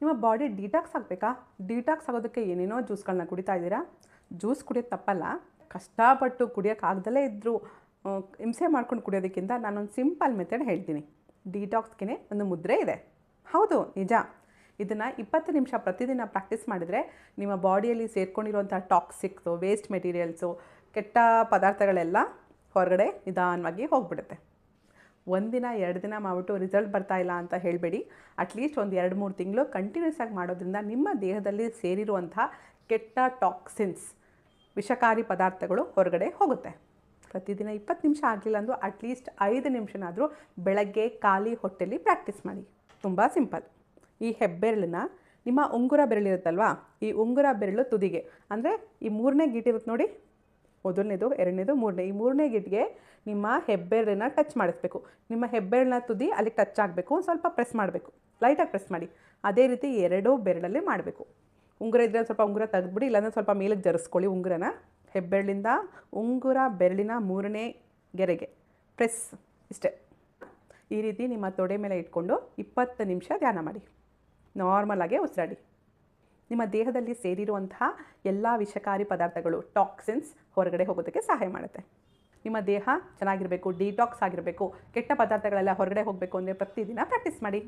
ನಿಮ್ಮ body detox ಆಗಬೇಕಾ? Detox ಆಗೋದಕ್ಕೆ ಏನೇನೋ ಜ್ಯೂಸ್ಗಳನ್ನ ಕುಡಿತಾ ಇದ್ದೀರಾ? ಜ್ಯೂಸ್ ಕುಡಿಯೋದು ತಪ್ಪಲ್ಲ. ಕಷ್ಟಪಟ್ಟು ಕುಡಿಯೋಕ್ಕಾಗ್ದಲೇ ಇದ್ದರೂ ಹಿಂಸೆ ಮಾಡ್ಕೊಂಡು ಕುಡಿಯೋದಕ್ಕಿಂತ ನಾನೊಂದು ಸಿಂಪಲ್ ಮೆಥಡ್ ಹೇಳ್ತೀನಿ. ಡಿಟಾಕ್ಸ್ಗೆ ಒಂದು ಮುದ್ರೆ ಇದೆ. ಹೌದು, ನಿಜ. ಇದನ್ನು ಇಪ್ಪತ್ತು ನಿಮಿಷ ಪ್ರತಿದಿನ ಪ್ರಾಕ್ಟೀಸ್ ಮಾಡಿದರೆ ನಿಮ್ಮ ಬಾಡಿಯಲ್ಲಿ ಸೇರ್ಕೊಂಡಿರುವಂಥ ಟಾಕ್ಸಿಕ್ಸು, ವೇಸ್ಟ್ ಮೆಟೀರಿಯಲ್ಸು, ಕೆಟ್ಟ ಪದಾರ್ಥಗಳೆಲ್ಲ ಹೊರಗಡೆ ನಿಧಾನವಾಗಿ ಹೋಗ್ಬಿಡುತ್ತೆ. ಒಂದಿನ, ಎರಡು ದಿನ ಮಾಡಿಬಿಟ್ಟು ರಿಸಲ್ಟ್ ಬರ್ತಾ ಇಲ್ಲ ಅಂತ ಹೇಳಬೇಡಿ. ಅಟ್ಲೀಸ್ಟ್ ಒಂದು ಎರಡು, ಮೂರು ತಿಂಗಳು ಕಂಟಿನ್ಯೂಸ್ ಆಗಿ ಮಾಡೋದ್ರಿಂದ ನಿಮ್ಮ ದೇಹದಲ್ಲಿ ಸೇರಿರುವಂಥ ಕೆಟ್ಟ ಟಾಕ್ಸಿನ್ಸ್ ವಿಷಕಾರಿ ಪದಾರ್ಥಗಳು ಹೊರಗಡೆ ಹೋಗುತ್ತೆ. ಪ್ರತಿದಿನ ಇಪ್ಪತ್ತು ನಿಮಿಷ ಆಗಲಿಲ್ಲ ಅಂದರೂ ಅಟ್ಲೀಸ್ಟ್ ಐದು ನಿಮಿಷನಾದರೂ ಬೆಳಗ್ಗೆ ಖಾಲಿ ಹೊಟ್ಟೆಲಿ ಪ್ರಾಕ್ಟೀಸ್ ಮಾಡಿ. ತುಂಬ ಸಿಂಪಲ್ ಈ ಹೆಬ್ಬೆರಳನ್ನ ನಿಮ್ಮ ಉಂಗುರ ಬೆರಳಿರುತ್ತಲ್ವಾ? ಈ ಉಂಗುರ ಬೆರಳು ತುದಿಗೆ. ಅಂದರೆ ಈ ಮೂರನೇ ಗೀಟಿರುತ್ತೆ ನೋಡಿ. ಮೊದಲನೇದು, ಎರಡನೇದು, ಮೂರನೇ. ಈ ಮೂರನೇ ಗಿಟ್ಗೆ ನಿಮ್ಮ ಹೆಬ್ಬೆರಳನ್ನ ಟಚ್ ಮಾಡಿಸ್ಬೇಕು. ನಿಮ್ಮ ಹೆಬ್ಬೆರಳನ್ನ ತುದಿ ಅಲ್ಲಿಗೆ ಟಚ್ ಆಗಬೇಕು. ಸ್ವಲ್ಪ ಪ್ರೆಸ್ ಮಾಡಬೇಕು. ಲೈಟಾಗಿ ಪ್ರೆಸ್ ಮಾಡಿ. ಅದೇ ರೀತಿ ಎರಡೂ ಬೆರಳಲ್ಲಿ ಮಾಡಬೇಕು. ಉಂಗುರ ಇದ್ದರೆ ಸ್ವಲ್ಪ ಉಂಗುರ ತೆಗೆದ್ಬಿಡಿ, ಇಲ್ಲಾಂದರೆ ಸ್ವಲ್ಪ ಮೇಲಕ್ಕೆ ಜರಿಸ್ಕೊಳ್ಳಿ ಉಂಗುರನ. ಹೆಬ್ಬೆರಳಿಂದ ಉಂಗುರ ಬೆರಳಿನ ಮೂರನೇ ಗೆರೆಗೆ. ಪ್ರೆಸ್ ಇಷ್ಟೇ. ಈ ರೀತಿ ನಿಮ್ಮ ತೊಡೆ ಮೇಲೆ ಇಟ್ಕೊಂಡು ಇಪ್ಪತ್ತು ನಿಮಿಷ ಧ್ಯಾನ ಮಾಡಿ. ನಾರ್ಮಲಾಗೆ ಉಸಿರಾಡಿ. ನಿಮ್ಮ ದೇಹದಲ್ಲಿ ಸೇರಿರುವಂತಹ ಎಲ್ಲ ವಿಷಕಾರಿ ಪದಾರ್ಥಗಳು ಟಾಕ್ಸಿನ್ಸ್ ಹೊರಗಡೆ ಹೋಗೋದಕ್ಕೆ ಸಹಾಯ ಮಾಡುತ್ತೆ. ನಿಮ್ಮ ದೇಹ ಚೆನ್ನಾಗಿರಬೇಕು ಡಿಟಾಕ್ಸ್ ಆಗಿರಬೇಕು, ಕೆಟ್ಟ ಪದಾರ್ಥಗಳೆಲ್ಲ ಹೊರಗಡೆ ಹೋಗಬೇಕು ಅಂದರೆ ಪ್ರತಿದಿನ ಪ್ರಾಕ್ಟೀಸ್ ಮಾಡಿ.